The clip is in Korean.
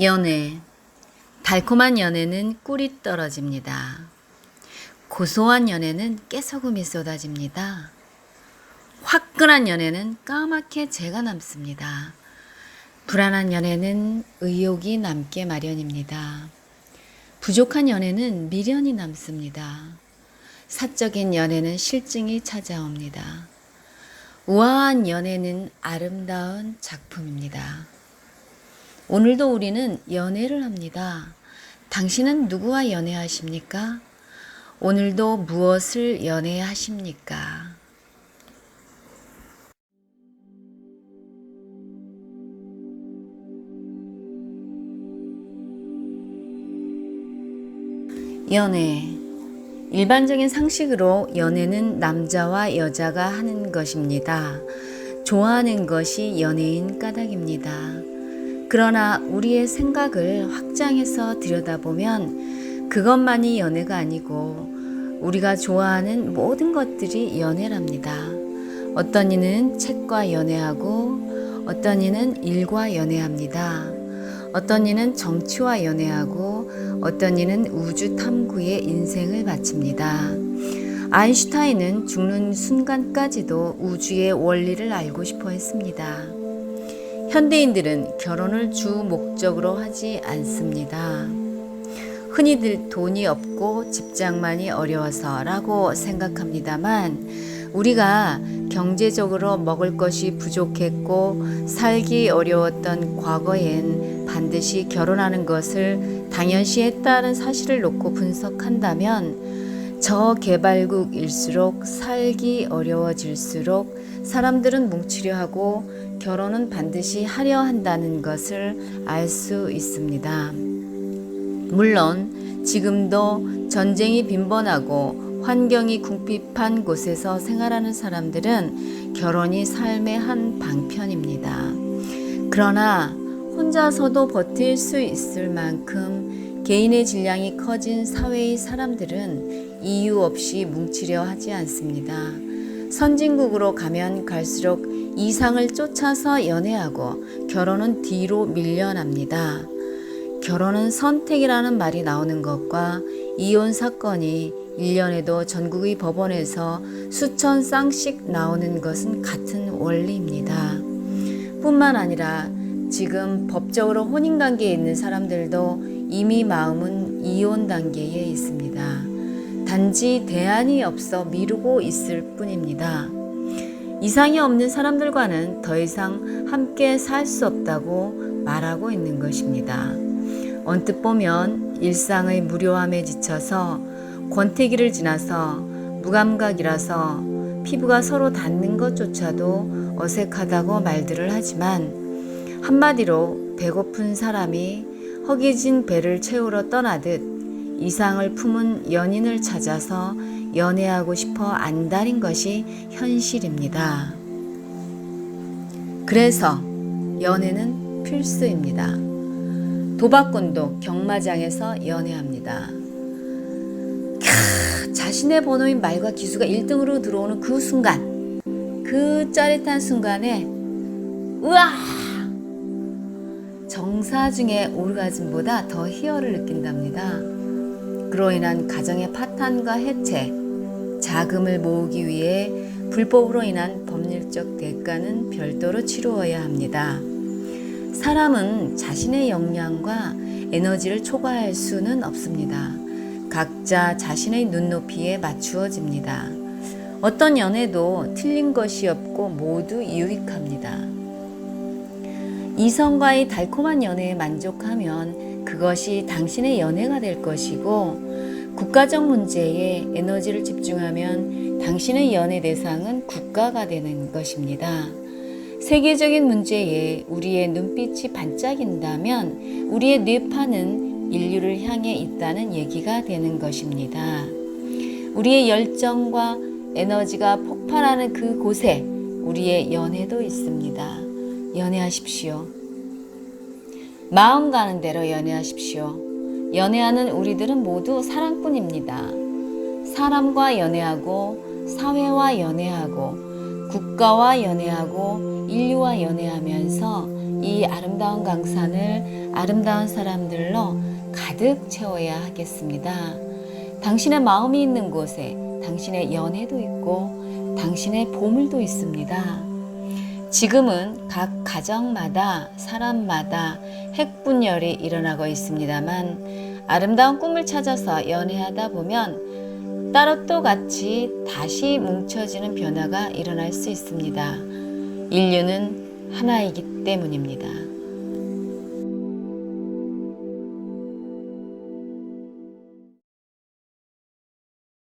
연애. 달콤한 연애는 꿀이 떨어집니다. 고소한 연애는 깨소금이 쏟아집니다. 화끈한 연애는 까맣게 재가 남습니다. 불안한 연애는 의욕이 남게 마련입니다. 부족한 연애는 미련이 남습니다. 사적인 연애는 실증이 찾아옵니다. 우아한 연애는 아름다운 작품입니다. 오늘도 우리는 연애를 합니다. 당신은 누구와 연애하십니까? 오늘도 무엇을 연애하십니까? 연애. 일반적인 상식으로 연애는 남자와 여자가 하는 것입니다. 좋아하는 것이 연애인 까닭입니다. 그러나 우리의 생각을 확장해서 들여다보면 그것만이 연애가 아니고 우리가 좋아하는 모든 것들이 연애랍니다. 어떤 이는 책과 연애하고 어떤 이는 일과 연애합니다. 어떤 이는 정치와 연애하고 어떤 이는 우주 탐구에 인생을 바칩니다. 아인슈타인은 죽는 순간까지도 우주의 원리를 알고 싶어 했습니다. 현대인들은 결혼을 주 목적으로 하지 않습니다. 흔히들 돈이 없고 직장만이 어려워서라고 생각합니다만 우리가 경제적으로 먹을 것이 부족했고 살기 어려웠던 과거엔 반드시 결혼하는 것을 당연시했다는 사실을 놓고 분석한다면 저개발국일수록 살기 어려워질수록 사람들은 뭉치려 하고 결혼은 반드시 하려 한다는 것을 알 수 있습니다. 물론 지금도 전쟁이 빈번하고 환경이 궁핍한 곳에서 생활하는 사람들은 결혼이 삶의 한 방편입니다. 그러나 혼자서도 버틸 수 있을 만큼 개인의 질량이 커진 사회의 사람들은 이유 없이 뭉치려 하지 않습니다. 선진국으로 가면 갈수록 이상을 쫓아서 연애하고 결혼은 뒤로 밀려납니다. 결혼은 선택이라는 말이 나오는 것과 이혼 사건이 1년에도 전국의 법원에서 수천 쌍씩 나오는 것은 같은 원리입니다. 뿐만 아니라 지금 법적으로 혼인 관계에 있는 사람들도 이미 마음은 이혼 단계에 있습니다. 단지 대안이 없어 미루고 있을 뿐입니다. 이상이 없는 사람들과는 더 이상 함께 살 수 없다고 말하고 있는 것입니다. 언뜻 보면 일상의 무료함에 지쳐서 권태기를 지나서 무감각이라서 피부가 서로 닿는 것조차도 어색하다고 말들을 하지만 한마디로 배고픈 사람이 허기진 배를 채우러 떠나듯 이상을 품은 연인을 찾아서 연애하고 싶어 안달인 것이 현실입니다. 그래서 연애는 필수입니다. 도박꾼도 경마장에서 연애합니다. 캬, 자신의 번호인 말과 기수가 1등으로 들어오는 그 순간, 그 짜릿한 순간에, 우와! 정사 중의 오르가즘보다 더 희열을 느낀답니다. 그로 인한 가정의 파탄과 해체, 자금을 모으기 위해 불법으로 인한 법률적 대가는 별도로 치루어야 합니다. 사람은 자신의 역량과 에너지를 초과할 수는 없습니다. 각자 자신의 눈높이에 맞추어집니다. 어떤 연애도 틀린 것이 없고 모두 유익합니다. 이성과의 달콤한 연애에 만족하면 그것이 당신의 연애가 될 것이고 국가적 문제에 에너지를 집중하면 당신의 연애 대상은 국가가 되는 것입니다. 세계적인 문제에 우리의 눈빛이 반짝인다면 우리의 뇌파는 인류를 향해 있다는 얘기가 되는 것입니다. 우리의 열정과 에너지가 폭발하는 그 곳에 우리의 연애도 있습니다. 연애하십시오. 마음 가는 대로 연애하십시오. 연애하는 우리들은 모두 사랑꾼입니다. 사람과 연애하고 사회와 연애하고 국가와 연애하고 인류와 연애하면서 이이 아름다운 강산을 아름다운 사람들로 가득 채워야 하겠습니다. 당신의 마음이 있는 곳에 당신의 연애도 있고 당신의 보물도 있습니다. 지금은 각 가정마다 사람마다 핵분열이 일어나고 있습니다만 아름다운 꿈을 찾아서 연애하다 보면 따로 또 같이 다시 뭉쳐지는 변화가 일어날 수 있습니다. 인류는 하나이기 때문입니다.